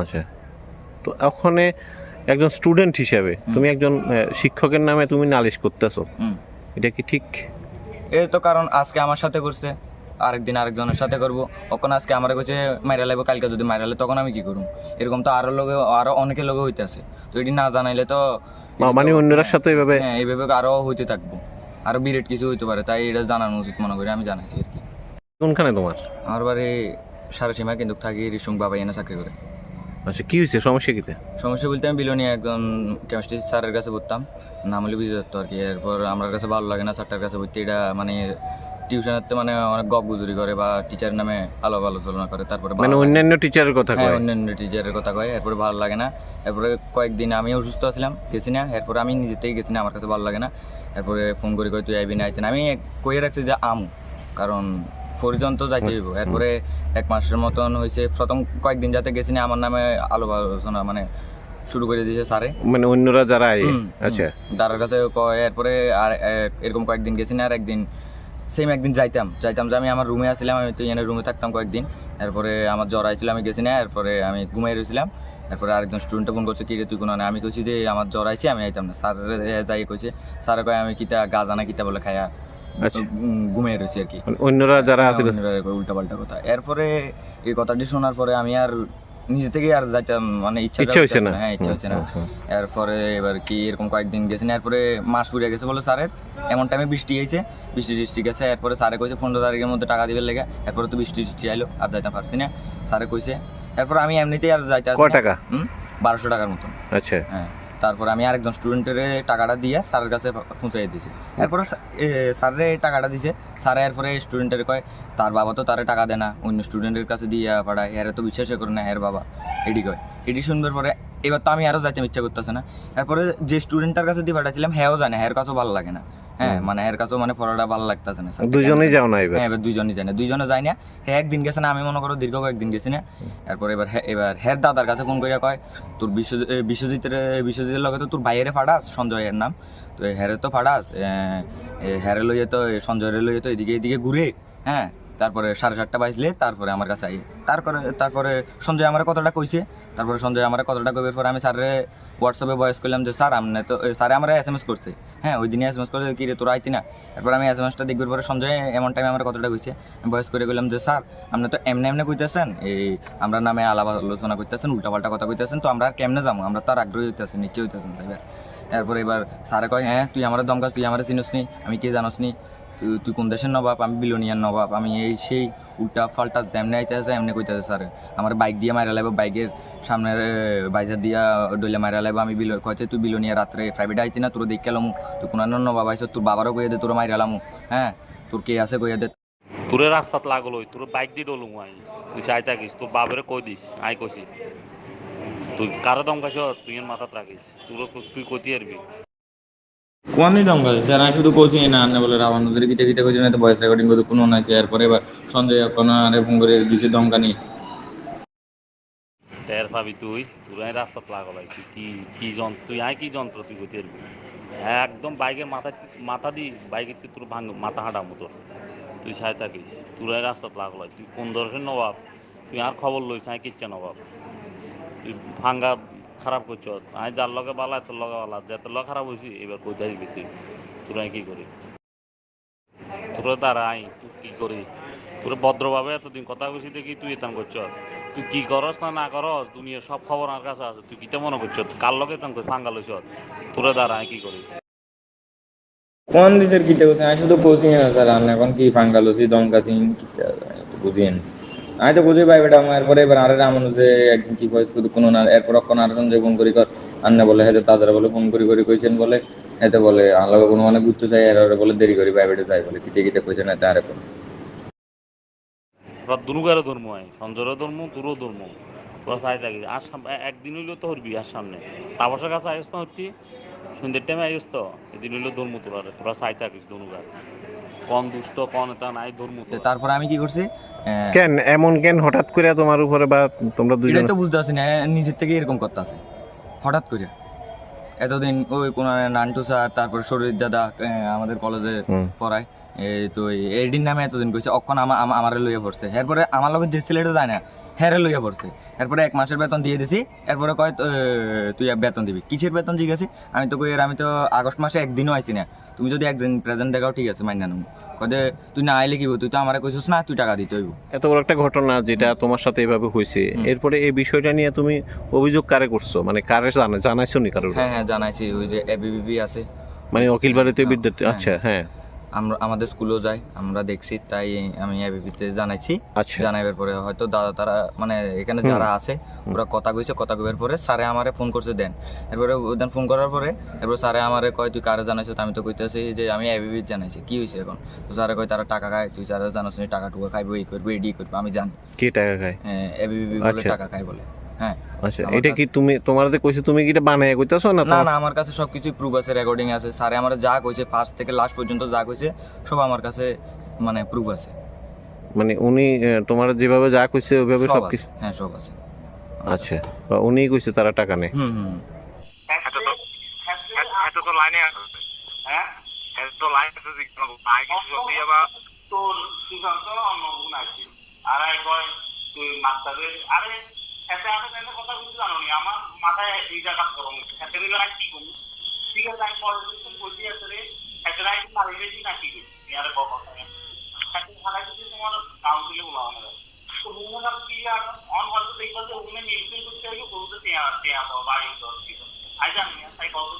আচ্ছা। তো ওখানে একজন স্টুডেন্ট হিসেবে তুমি একজন শিক্ষকের নামে তুমি নালিশ করতেছো। এটা কি ঠিক? এই তো কারণ আজকে আমার সাথে করছে। আরেকদিন আরেকজনের সাথে করব। তখন আজকে আমার কাছে মাইরা লাগবে কালকে যদি মাইরা লাগে তখন আমি কি করব এরকম তো আরও লোকে আরও অনেকের লোকে হইতেছে। তো এটি না জানাইলে তো মানে অন্যরা সাথে এভাবে হ্যাঁ এইভাবে আরও হইতে থাকব। আরও বিরেট কিছু হইতে পারে তাই এটা জানানো উচিত মনে করি আমি জানাইছি আর কি। কোনখানে তোমার? আমার বাড়ি সারা সীমা কিন্তু থাকি রিসুং বাবা এনে চাকরি করে। আচ্ছা কি হয়েছে সমস্যা কিতে? সমস্যা বলতে আমি বিলোনি একজন কেমিস্ট্রি স্যারের কাছে পড়তাম। নাম হলে বিজয় দত্ত আর কি। এরপর আমার কাছে ভালো লাগে না স্যারটার কাছে পড়তে। এটা মানে টিউশনের মানে অনেক গপ গুজুরি করে বা টিচার নামে আলাপ আলোচনা করে। তারপরে মানে অন্যান্য টিচারের কথা হ্যাঁ কয়? অন্যান্য টিচারের কথা কয়। এরপরে ভালো লাগে না। এরপরে কয়েকদিন আমি অসুস্থ ছিলাম গেছি না। এরপরে আমি নিজে থেকে গেছি না আমার কাছে ভালো লাগে না। এরপরে ফোন করে করে তুই আইবি না আইতেন আমি কইয়ে রাখছি যে আম কারণ পর্যন্ত যাইতে হইব। এরপরে এক মাসের মতন হয়েছে প্রথম কয়েকদিন যাতে গেছি না আমার নামে আলো আলোচনা মানে শুরু করে দিয়েছে স্যারে। মানে অন্যরা যারা আচ্ছা। দাদার কাছে এরপরে আর এরকম কয়েকদিন গেছি না আর একদিন সেম একদিন যাইতাম। যাইতাম যে আমি আমার রুমে আসছিলাম আমি তো এনে রুমে থাকতাম কয়েকদিন। এরপরে আমার জ্বর আইছিল আমি গেছি না এরপরে আমি ঘুমাই রয়েছিলাম এরপরে আরেকজন স্টুডেন্টে ফোন করছে কি রে তুই কোনো না আমি কইছি যে আমার জ্বর আইছে আমি আইতাম না। স্যার যাই কইছে স্যার কয় আমি কিতা গাজা না কিতা বলে খাইয়া। উম, ঘুমিয়ে রয়েছি আর কি। অন্যরা যারা আছিল উল্টা পাল্টা কথা। এরপরে এই কথাটি শোনার পরে আমি আর নিজে থেকে আর যাইতাম মানে ইচ্ছা ইচ্ছা হইছে না? হ্যাঁ ইচ্ছা হচ্ছে না। এরপরে এবার কি এরকম কয়েকদিন গেছে না এরপরে মাস পুড়ে গেছে বলে স্যারের। এমন টাইমে বৃষ্টি হয়েছে বৃষ্টি টিষ্টি গেছে। এরপরে স্যারে কইছে পনেরো তারিখের মধ্যে টাকা দিবে লেগে। এরপরে তো বৃষ্টি টিষ্টি আইলো আর যাইতে পারছি না। স্যারে কইছে এরপর আমি এমনিতেই আর যাইতে টাকা? বারোশো টাকার মতন। আচ্ছা। হ্যাঁ। তারপর আমি আরেকজন স্টুডেন্টের টাকাটা দিয়ে স্যারের কাছে পৌঁছাই দিয়েছি। এরপরে স্যারের টাকাটা দিছে। স্যারে এরপরে স্টুডেন্টের কয়, তার বাবা তো তারে টাকা দেয় না, অন্য স্টুডেন্টের কাছে দিয়ে পাড়ায় এর তো বিশ্বাস করে না, এর বাবা। এডি কয়। এটি শুনবার পরে, এবার তো আমি আরও যাইতে ইচ্ছা করতেছে না। এরপরে যে স্টুডেন্টটার কাছে দিয়ে পাঠাইছিলাম হ্যাঁও জানে হ্যার কাছেও ভালো লাগে না। হ্যাঁ মানে এর কাছেও মানে পড়াটা ভালো লাগতেছে না দুজনেই যাও না এবার? হ্যাঁ এবার যায় না। দুইজনে যায় না হ্যাঁ একদিন গেছে না আমি মনে করো দীর্ঘ কয়েকদিন গেছি না। এরপর এবার এবার হ্যার দাদার কাছে ফোন করিয়া কয় তোর বিশ্ব বিশ্বজিতের বিশ্বজিতের লগে তো তোর ভাইয়েরে ফাড়াস সঞ্জয়ের নাম। তো হ্যারে তো এ, হ্যারে লইয়ে তো সঞ্জয়ের লইয়ে তো এদিকে এদিকে ঘুরে হ্যাঁ তারপরে সাড়ে সাতটা বাজলে তারপরে আমার কাছে আই তারপরে তারপরে সঞ্জয় আমার কতটা কইছে তারপরে সঞ্জয় আমার কতটা কইবার পর আমি স্যারের হোয়াটসঅ্যাপে ভয়েস করলাম যে স্যার আমনে তো স্যারে আমার এস এম এস করছে। হ্যাঁ ওই দিনে এস এম এস করে কি রে, তোরা আইতি না? এরপর আমি এস এম এসটা দেখবার পরে সঞ্জয়, এমন টাইমে আমার কতটা কইছে। ভয়েস করে গেলাম যে, স্যার, আপনি তো এমনি এমনি কইতেছেন, এই আমরা নামে আলাপ আলোচনা করতেছেন উল্টাপাল্টা কথা কইতেছেন, তো আমরা আর কেমনে যাব? আমরা তো আর আগ্রহী হইতেছি নিশ্চয় হইতেছেন তাইবার এরপর এবার স্যারে কয় হ্যাঁ তুই আমার দমকাস, তুই আমার চিনস নি, আমি কে জানোস নি? তুই তুই কোন দেশের নবাব? আমি বিলোনিয়ার নবাব, আমি এই সেই উল্টা ফাল্টা যেমনি আইতেছে এমনি কইতেছে, স্যার, আমার বাইক দিয়ে মারা লাগবে বাইকের সামনের বাইজার দিয়া ডইলে মারা লাগবে আমি বিলো কয়েছে তুই বিলোনিয়া রাত্রে প্রাইভেট আইতি না, তোর দেখে এলাম তুই কোন বাবা আইস তোর বাবারও কইয়া দে, তোর মাইরা এলাম হ্যাঁ তোর কে আছে কইয়া দে। তোরে রাস্তাত লাগল তোর বাইক দিয়ে ডলুম আই তুই চাই থাকিস, তোর বাবারে কই দিস? আই কইছি। তুই কারও দম কাছ তুই মাথাত রাখিস। তোর তুই কতি আরবি। কোন দম গাছ? স্যার আমি শুধু কোচিং না আনে বলে রাবণ নজরে গীতে গীতে কোচিং তো ভয়েস রেকর্ডিং করতে কোনো নাই পরে এবার সঞ্জয় কোন আরে ফোন করে দিছে দমকানি টের পাবি তুই, তোর আই রাস্তাত লাগল তুই কি কি যন্ত্র, তুই আই কি যন্ত্র তুই আরবি একদম বাইকের মাথা মাথা দি বাইকের তোর ভাঙ মাথা হাঁটা মতো তুই চাই থাকিস, তোর আই রাস্তাত লাগল তুই কোন দর্শন নবাব? তুই আর খবর লইস আই কিচ্ছা নবাব। তুই ভাঙ্গা খারাপ করছ? আই যার লগে বালা তোর লগে বালা যে তোর লগে খারাপ হয়েছি এবার কই যাই বেশি তোর কি করি? তোর দ্বারা আই, তুই কি করি? তোর ভদ্রভাবে এতদিন কথা কইছি দেখি তুই এতাম করছ। তুই কি করস না না করস, দুনিয়ার সব খবর আমার কাছে আছে। তুই কিটা মনে করছ? কার লগে এতাম কই ফাঙ্গা লইছ? তোর দ্বারা আই কি করি? কোন দেশের গীতে কোচিং আমি শুধু কোচিং না স্যার, আমি এখন কি ফাঙ্গালোসি দমকাছি কিটা বুঝিয়েন। আমি তো বুঝি পাই বেটা, আমার এরপরে এবার আরে রামানুজে একদিন কি ভয়েস করতে কোনো না এরপর অক্ষণ আর সঞ্জয় ফোন করি কর আন্না বলে হেতে তাদের বলে ফোন করি করি কইছেন বলে এতে বলে আলাদা কোনো অনেক ঘুরতে চাই আর বলে দেরি করি পাই বেটা যাই বলে, কিতে কিতে কইছেন এতে আরে বলে তোরা দুনুগারও ধর্ম হয় সঞ্জয়েরও ধর্ম, তোরও ধর্ম। তোরা চাই থাকিস আর একদিন হইলেও তো হরবি, আর সামনে। তাপসের কাছে আইস না হচ্ছি, সন্ধ্যের টাইমে আইস তো, এদিন হইলেও ধর্ম তোরা তোরা চাই থাকিস দুনুগার কন দুষ্ট কন এটা নাই ধর্ম তারপরে আমি কি করছি? কেন? এমন কেন হঠাৎ করে তোমার উপরে বা তোমরা এটাই তো বুঝতে পারছি না। নিজের থেকে এরকম করতে আছে হঠাৎ করে এতদিন ওই কোন নান্টু স্যার তারপর শরীর দাদা আমাদের কলেজে। পড়ায়। এই তো এডির নামে এতদিন কইছে অক্ষণ আমা আমা- আমারে লইয়া পড়ছে। এরপরে আমার লগে যে ছেলেটা যায় না হ্যারে লইয়া পড়ছে। এরপরে এক মাসের বেতন দিয়ে দিছি। এরপরে কয় তুই বেতন দিবি। কিসের বেতন জিজ্ঞাসি আমি তো কই আমি তো আগস্ট মাসে একদিনও আইছি না। তুমি যদি একদিন প্রেজেন্ট দেখাও ঠিক আছে মাইনা নেব। কদে তুই না আইলে কি তুই তো আমার কইছিস না তুই টাকা দিতে হইব। এত বড় একটা ঘটনা যেটা তোমার সাথে এভাবে হয়েছে এরপরে এই বিষয়টা নিয়ে তুমি অভিযোগ কারে করছ? মানে কারে জানা জানাইছো নি কারোর? হ্যাঁ হ্যাঁ জানাইছি। ওই যে এবিবিপি আছে। মানে অকিল ভারতীয় বিদ্যার্থী হ্যাঁ। আচ্ছা হ্যাঁ। আমরা আমাদের স্কুলেও যাই আমরা দেখছি তাই আমি এবিপিতে জানাইছি। আচ্ছা। জানাইবার পরে হয়তো দাদা তারা মানে এখানে যারা আছে ওরা কথা কইছে কথা কইবার পরে স্যারে আমারে ফোন করছে দেন। এরপরে দেন ফোন করার পরে এরপর স্যারে আমারে কয় তুই কারে জানাইছো? তো আমি তো কইতেছি যে আমি এবিবি জানাইছি। কি হয়েছে এখন? তো স্যারে কয় তারা টাকা খায় তুই যারা জানাস টাকা টুকা খাইবো এই করব এডি করব আমি জানি। কে টাকা খায়? হ্যাঁ এবিবি বলে আচ্ছা। টাকা খায় বলে। হ্যাঁ। আচ্ছা এটা কি তুমি তোমার যে কইছে তুমি কি এটা বানায় কইতাছো না না না আমার কাছে সবকিছু প্রুফ আছে রেকর্ডিং আছে। স্যারে আমার যা কইছে ফার্স্ট থেকে লাস্ট পর্যন্ত যা কইছে সব আমার কাছে মানে প্রুফ আছে। মানে উনি তোমার যেভাবে যা কইছে ওইভাবে সব হ্যাঁ সব আছে। আচ্ছা বা উনি কইছে তারা টাকা নেয়। হুম হুম। এটা তো লাইনে আছে। হ্যাঁ? এটা তো লাইনে আছে যে কোনো আই কিছু সত্যি আবার তোর সুশান্ত অন্য গুণ আছে। আর আই তুই মাস্টারে আরে এতে আমি তাহলে কথা বুঝতে জানো নি আমার মাথায় এই জায়গা করো এতে দিলে আর কি করি ঠিক আছে, আমি পরে কিছু বলছি এতে রাই কি মারি বেশি না কি করবি আরে বাবা এতে ভাড়া কিছু হবে তো মুখে কি আর? অন হয়তো করতে হলে গরুতে তেয়া তেয়া বাড়ি দর আই জানি তাই কত